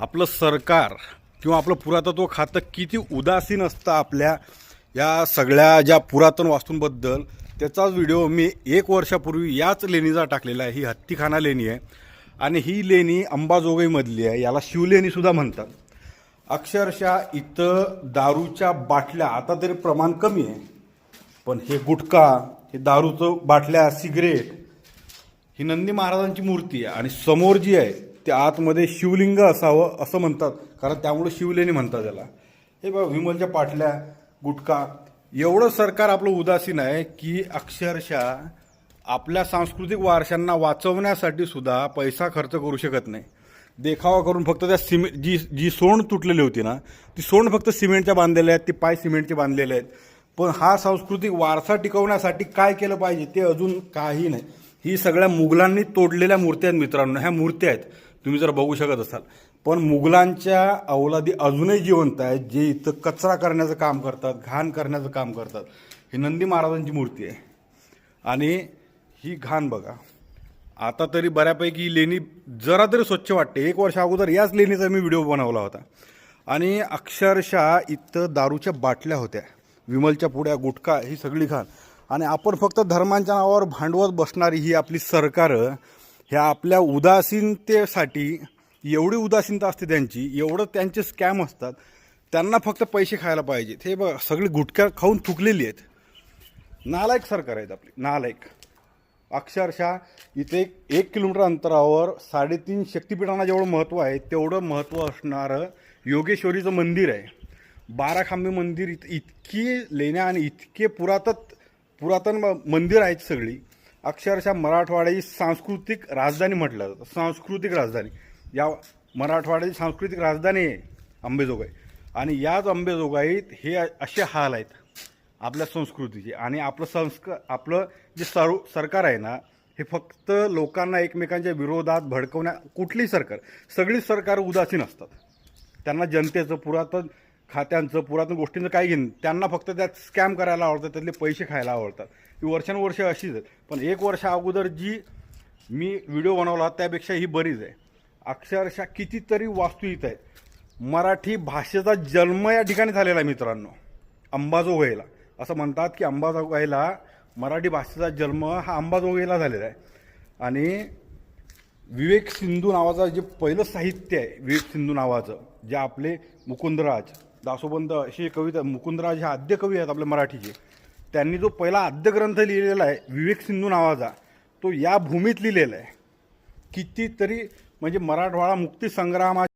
आपलं सरकार किंवा आपलं पुरातत्व खातं किती उदासीन असतं आपल्या या सगळ्या ज्या पुरातन वास्तूंबद्दल त्याचाच व्हिडिओ मी एक वर्षापूर्वी याच लेणीचा टाकलेला आहे. ही हत्तीखाना लेणी आहे. आणि ही लेणी अंबाजोगाईमधली आहे. याला शिवलेणीसुद्धा म्हणतात. अक्षरशः इथं दारूच्या बाटल्या आता तरी प्रमाण कमी आहे. पण हे गुटखा हे दारूचं बाटल्या सिगरेट ही नंदी महाराजांची मूर्ती आहे. आणि समोर जी आहे त्या आतमध्ये शिवलिंग असावं असं म्हणतात. कारण त्यामुळे शिवलेणी म्हणतात त्याला. हे बघा विमलच्या पाटल्या गुटखा एवढं सरकार आपलं उदासीन आहे की अक्षरशः आपल्या सांस्कृतिक वारशांना वाचवण्यासाठी सुद्धा पैसा खर्च करू शकत नाही. देखावा करून फक्त त्या सिमेंट जी जी सोंड तुटलेली होती ना ती सोंड फक्त सिमेंटच्या बांधलेल्या आहेत ती पाय सिमेंटचे बांधलेले आहेत. पण हा सांस्कृतिक वारसा टिकवण्यासाठी काय केलं पाहिजे ते अजून काही नाही. ही सगळ्या मुघलांनी तोडलेल्या मूर्त्या आहेत मित्रांनो ह्या मूर्त्या आहेत. तुम्ही जर बघू शकत असाल. पण मुघलांच्या अवलादी अजूनही जिवंत आहेत जे इथं कचरा करण्याचं काम करतात घाण करण्याचं काम करतात. ही नंदी महाराजांची मूर्ती आहे. आणि ही घाण बघा. आता तरी बऱ्यापैकी ही लेणी जरा तरी स्वच्छ वाटते. एक वर्ष अगोदर याच लेणीचा मी व्हिडिओ बनवला होता. आणि अक्षरशः इथं दारूच्या बाटल्या होत्या. विमलच्या पुड्या गुटखा ही सगळी घाण. आणि आपण फक्त धर्मांच्या नावावर भांडवत बसणारी ही आपली सरकारं ह्या आपल्या उदासीनतेसाठी एवढी उदासीनता असते त्यांची एवढं त्यांचे स्कॅम असतात त्यांना फक्त पैसे खायला पाहिजेत. हे बघा सगळी गुटख्या खाऊन थुकलेली आहेत. नालायक सरकार आहेत आपली नालायक. अक्षरशः इथे एक एक किलोमीटर अंतरावर साडेतीन शक्तिपीठांना जेवढं महत्त्व आहे तेवढं महत्त्व असणारं योगेश्वरीचं मंदिर आहे. बारा खांबे मंदिर इत इतकी लेण्या आणि इतके पुरातत पुरातन म- मंदिर आहेत सगळी. अक्षरशः मराठवाड्याची सांस्कृतिक राजधानी म्हटलं. जातं सांस्कृतिक राजधानी. या मराठवाड्याची सांस्कृतिक राजधानी आहे अंबेजोगाई. आणि याच अंबेजोगाईत हे असे हाल आहेत आपल्या संस्कृतीचे. आणि आपलं संस्कार आपलं जे सर सरकार आहे ना हे फक्त लोकांना एकमेकांच्या विरोधात भडकवण्या कुठलीही सरकार सगळी सरकार उदासीन असतात. त्यांना जनतेचं पुरातन खात्यांचं पुरातन गोष्टींचं काही घेणं त्यांना फक्त त्यात स्कॅम करायला आवडतात त्यातले पैसे खायला आवडतात. ती वर्षानुवर्ष अशीच आहेत पण एक वर्ष अगोदर जी मी व्हिडिओ बनवला त्यापेक्षा ही बरीच आहे. अक्षरशः कितीतरी वास्तू इथं आहेत. मराठी भाषेचा जन्म या ठिकाणी झालेला आहे मित्रांनो. अंबाजोगाईला. असं म्हणतात की अंबाजोगाईला मराठी भाषेचा जन्म हा अंबाजोगाईला झालेला आहे. आणि विवेक सिंधू नावाचं जे पहिलं साहित्य आहे विवेक सिंधू नावाचं जे आपले मुकुंदराज दासोबंद असे कविता मुकुंदराज हे आद्यकवी आहेत आपल्या मराठीचे. त्यांनी जो पहिला आद्यग्रंथ लिहिलेला आहे विवेक सिंधू नावाचा तो या भूमीत लिहिलेला आहे. कितीतरी म्हणजे मराठवाडा मुक्ती संग्रामा